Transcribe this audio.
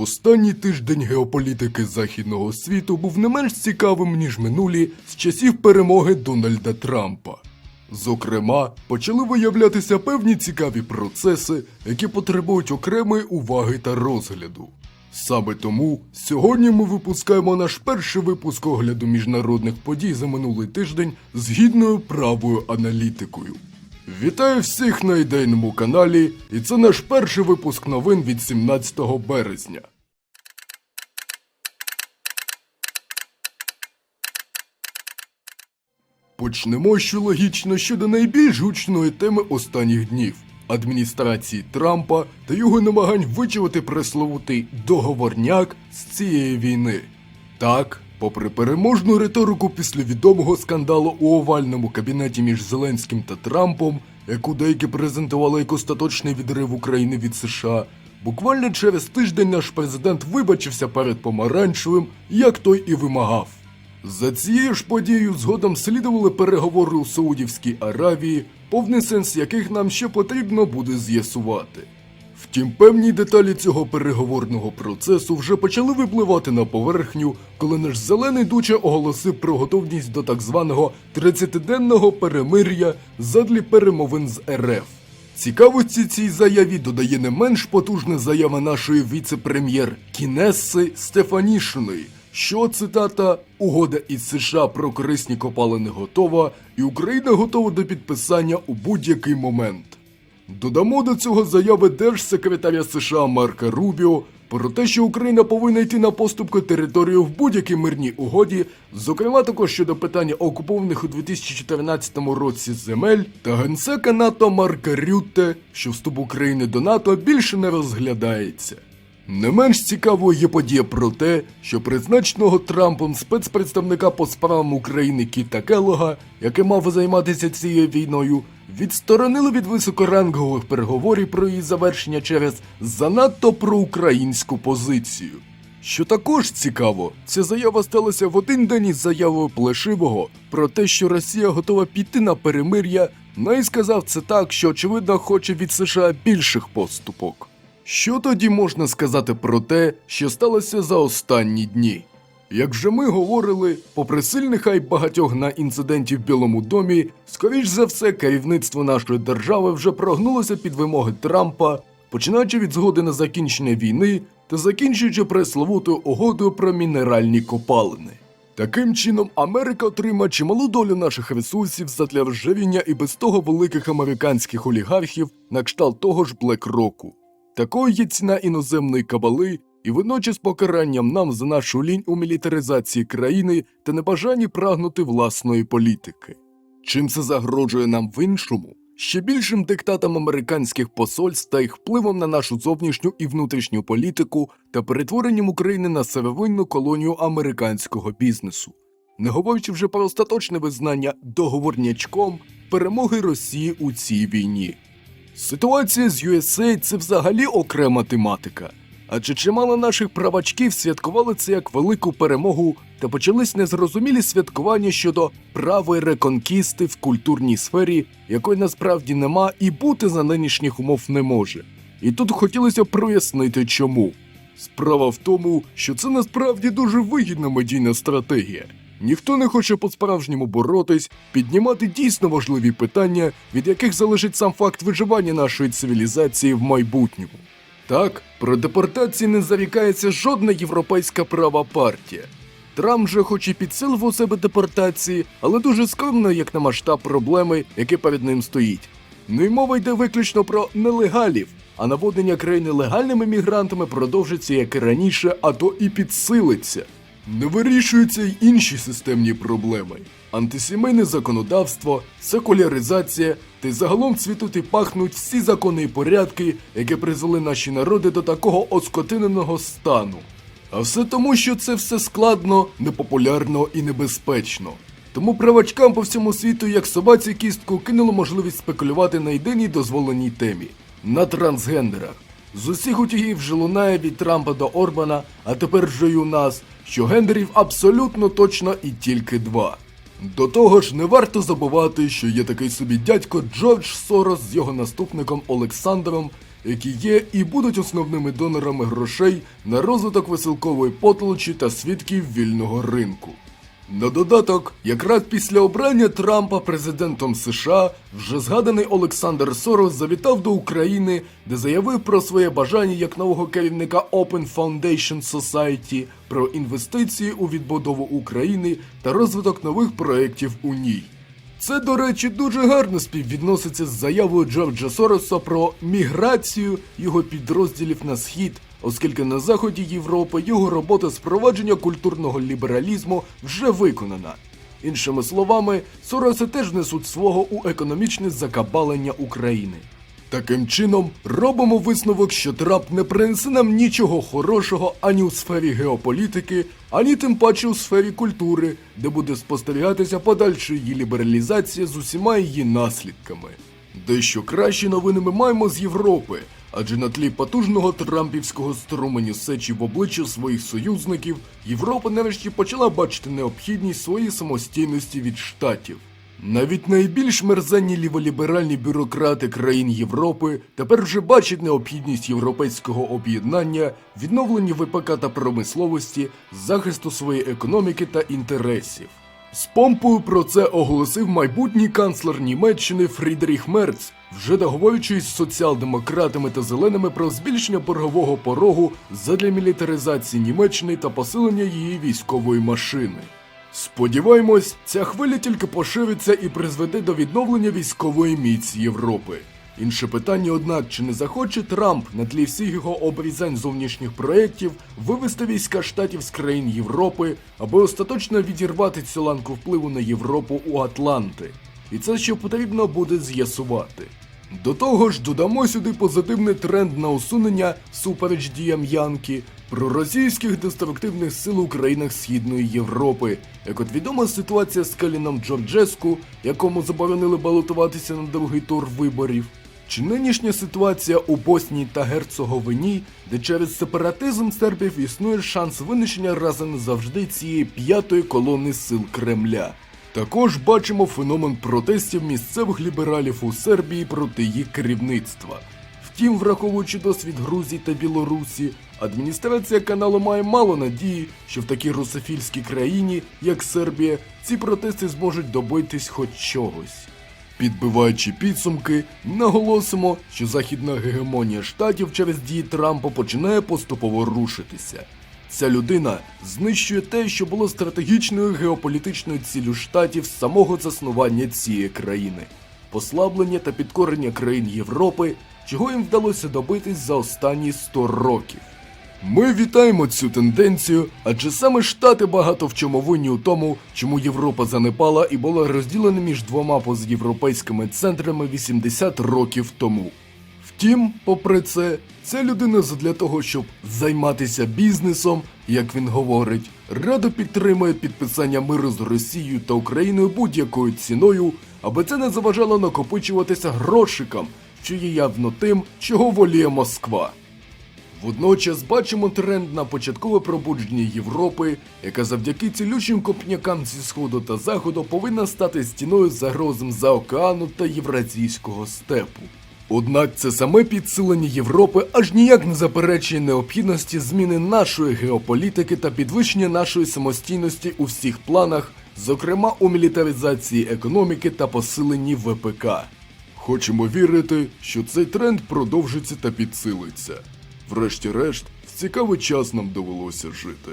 Останній тиждень геополітики західного світу був не менш цікавим, ніж минулі з часів перемоги Дональда Трампа. Зокрема, почали виявлятися певні цікаві процеси, які потребують окремої уваги та розгляду. Саме тому сьогодні ми випускаємо наш перший випуск огляду міжнародних подій за минулий тиждень з гідною правою аналітикою. Вітаю всіх на ідейному каналі, і це наш перший випуск новин від 17 березня. Почнемо, що логічно щодо найбільш гучної теми останніх днів адміністрації Трампа та його намагань вичавити пресловутий договорняк з цієї війни. Так, попри переможну риторику після відомого скандалу у овальному кабінеті між Зеленським та Трампом, яку деякі презентували як остаточний відрив України від США, буквально через тиждень наш президент вибачився перед помаранчевим, як той і вимагав. За цією ж подією згодом слідували переговори у Саудівській Аравії, повний сенс яких нам ще потрібно буде з'ясувати. Втім, певні деталі цього переговорного процесу вже почали випливати на поверхню, коли наш зелений дуче оголосив про готовність до так званого 30-денного перемир'я задлі перемовин з РФ. Цікавості цій заяві додає не менш потужна заява нашої віце-прем'єр Кінесси Стефанішиної, що цитата Угода із США про корисні копалини готова, і Україна готова до підписання у будь-який момент. Додамо до цього заяви держсекретаря США Марка Рубіо про те, що Україна повинна йти на поступки територію в будь-якій мирній угоді, зокрема також щодо питання окупованих у 2014 році земель, та генсека НАТО Марка Рютте, що вступ України до НАТО більше не розглядається. Не менш цікавою є подія про те, що призначеного Трампом спецпредставника по справам України Кіта Келлога, який мав займатися цією війною, відсторонили від високорангових переговорів про її завершення через занадто проукраїнську позицію. Що також цікаво, ця заява сталася в один день із заявою Плешивого про те, що Росія готова піти на перемир'я, ну і сказав це так, що очевидно хоче від США більших поступок. Що тоді можна сказати про те, що сталося за останні дні? Як вже ми говорили, попри сильний хайп багатьох на інциденті в Білому домі, скоріш за все, керівництво нашої держави вже прогнулося під вимоги Трампа, починаючи від згоди на закінчення війни та закінчуючи пресловутою угодою про мінеральні копалини. Таким чином, Америка отримає чималу долю наших ресурсів задля вживіння і без того великих американських олігархів на кшталт того ж Блекроку. Такою є ціна іноземної кабали і водночас покаранням нам за нашу лінь у мілітаризації країни та небажанні прагнути власної політики. Чим це загрожує нам в іншому? Ще більшим диктатом американських посольств та їх впливом на нашу зовнішню і внутрішню політику та перетворенням України на сировинну колонію американського бізнесу, не говорячи вже про остаточне визнання договорнячком перемоги Росії у цій війні. Ситуація з USA – це взагалі окрема тематика. Адже чимало наших правачків святкували це як велику перемогу та почались незрозумілі святкування щодо правої реконкісти в культурній сфері, якої насправді нема і бути за нинішніх умов не може. І тут хотілося прояснити чому. Справа в тому, що це насправді дуже вигідна медійна стратегія. Ніхто не хоче по-справжньому боротись, піднімати дійсно важливі питання, від яких залежить сам факт виживання нашої цивілізації в майбутньому. Так, про депортації не зарікається жодна європейська права партія. Трамп же хоч і підсилив у себе депортації, але дуже скромно, як на масштаб проблеми, які перед ним стоїть. Ну і мова йде виключно про нелегалів, а наводнення країни легальними мігрантами продовжиться як і раніше, а то і підсилиться. Не вирішуються й інші системні проблеми: антисімейне законодавство, секуляризація та й загалом цвітуть і пахнуть всі закони і порядки, які призвели наші народи до такого оскотиненого стану. А все тому, що це все складно, непопулярно і небезпечно. Тому правачкам по всьому світу, як собаці кістку, кинуло можливість спекулювати на єдиній дозволеній темі на трансгендерах. З усіх утягів вже лунає від Трампа до Орбана, а тепер вже й у нас, що гендерів абсолютно точно і тільки два. До того ж, не варто забувати, що є такий собі дядько Джордж Сорос з його наступником Олександром, які є і будуть основними донорами грошей на розвиток веселкової потолочі та свідків вільного ринку. На додаток, якраз після обрання Трампа президентом США, вже згаданий Олександр Сорос завітав до України, де заявив про своє бажання як нового керівника Open Foundation Society про інвестиції у відбудову України та розвиток нових проєктів у ній. Це, до речі, дуже гарно співвідноситься з заявою Джорджа Сороса про міграцію його підрозділів на схід, оскільки на заході Європи його робота з провадження культурного лібералізму вже виконана. Іншими словами, Сороси теж несуть свого у економічне закабалення України. Таким чином, робимо висновок, що Трамп не принесе нам нічого хорошого ані у сфері геополітики, ані тим паче у сфері культури, де буде спостерігатися подальша її лібералізація з усіма її наслідками. Дещо кращі новини ми маємо з Європи, адже на тлі потужного трампівського струменю сечі в обличчя своїх союзників, Європа нарешті почала бачити необхідність своєї самостійності від штатів. Навіть найбільш мерзенні ліволіберальні бюрократи країн Європи тепер вже бачать необхідність європейського об'єднання, відновлення ВПК та промисловості, захисту своєї економіки та інтересів. З помпою про це оголосив майбутній канцлер Німеччини Фрідріх Мерц, вже договорюючись з соціал-демократами та зеленими про збільшення боргового порогу задля мілітаризації Німеччини та посилення її військової машини. Сподіваємось, ця хвиля тільки пошириться і призведе до відновлення військової міці Європи. Інше питання, однак, чи не захоче Трамп на тлі всіх його обрізань зовнішніх проєктів вивести війська штатів з країн Європи, аби остаточно відірвати цю ланку впливу на Європу у Атланти. І це ще потрібно буде з'ясувати. До того ж, додамо сюди позитивний тренд на усунення супереч діям Янки проросійських деструктивних сил у країнах Східної Європи. Як от відома ситуація з Каліном Джорджеску, якому заборонили балотуватися на другий тур виборів. Чи нинішня ситуація у Боснії та Герцеговині, де через сепаратизм сербів існує шанс винищення раз і назавжди цієї п'ятої колони сил Кремля. Також бачимо феномен протестів місцевих лібералів у Сербії проти їх керівництва. Втім, враховуючи досвід Грузії та Білорусі, адміністрація каналу має мало надії, що в такій русофільській країні, як Сербія, ці протести зможуть добитись хоч чогось. Підбиваючи підсумки, наголосимо, що західна гегемонія штатів через дії Трампа починає поступово рушитися. Ця людина знищує те, що було стратегічною геополітичною ціллю штатів з самого заснування цієї країни послаблення та підкорення країн Європи, чого їм вдалося добитись за останні 100 років. Ми вітаємо цю тенденцію, адже саме Штати багато в чому винні у тому, чому Європа занепала і була розділена між двома позаєвропейськими центрами 80 років тому. Втім, попри це, ця людина задля того, щоб займатися бізнесом, як він говорить, радо підтримує підписання миру з Росією та Україною будь-якою ціною, аби це не заважало накопичуватися грошикам, що є явно тим, чого воліє Москва. Водночас бачимо тренд на початкове пробудження Європи, яка завдяки цілючим копнякам зі сходу та заходу повинна стати стіною загрозам за океану та євразійського степу. Однак це саме підсилення Європи аж ніяк не заперечує необхідності зміни нашої геополітики та підвищення нашої самостійності у всіх планах, зокрема у мілітаризації економіки та посиленні ВПК. Хочемо вірити, що цей тренд продовжиться та підсилиться. Врешті-решт, в цікавий час нам довелося жити.